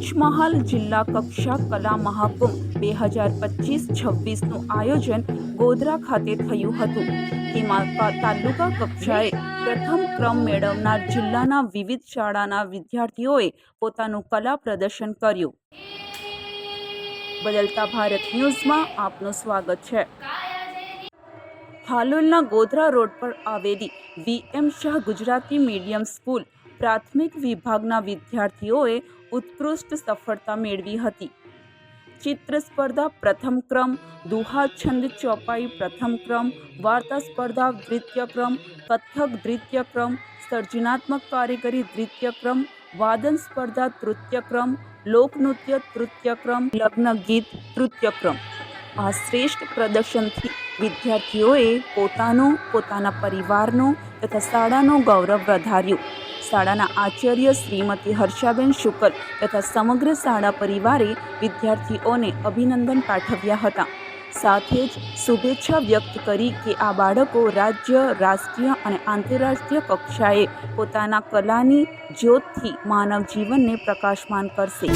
પંચમહાલ જિલ્લા કક્ષા કલા મહાકુંભ બે હજાર પચીસ છવ્વીસનું આયોજન ગોધરા ખાતે થયું હતું. તેમાં તાલુકા કક્ષાએ પ્રથમ ક્રમ મેળવનાર જિલ્લાના વિવિધ શાળાના વિદ્યાર્થીઓએ પોતાનું કલા પ્રદર્શન કર્યું. બદલતા ભારત ન્યૂઝમાં આપનું સ્વાગત છે. હાલોલના ગોધરા રોડ પર આવેલી VM Shah Gujarati medium school પ્રાથમિક વિભાગના વિદ્યાર્થીઓએ ઉત્કૃષ્ટ સફળતા મેળવી હતી. ચિત્ર સ્પર્ધા પ્રથમ ક્રમ દુહા છંદ ચોપાઈ પ્રથમ ક્રમ, વાર્તા સ્પર્ધા દ્વિતીય ક્રમ, કથક દ્વિતીય ક્રમ, સર્જનાત્મક કારીગરી દ્વિતીય ક્રમ, વાદન સ્પર્ધા તૃતીય ક્રમ, લોકનૃત્ય તૃતીય ક્રમ, લગ્ન ગીત તૃતીય ક્રમ. આ શ્રેષ્ઠ પ્રદર્શનથી વિદ્યાર્થીઓએ પોતાનું, પોતાના પરિવારનું તથા શાળાનું ગૌરવ વધાર્યું. શાળાના આચાર્ય શ્રીમતી હર્ષાબેન શુકલ તથા સમગ્ર શાળા પરિવારે વિદ્યાર્થીઓને અભિનંદન પાઠવ્યા હતા. સાથે જ શુભેચ્છા વ્યક્ત કરી કે આ બાળકો રાજ્ય, રાષ્ટ્રીય અને આંતરરાષ્ટ્રીય કક્ષાએ પોતાના કલાની જ્યોતથી માનવ જીવનને પ્રકાશમાન કરશે.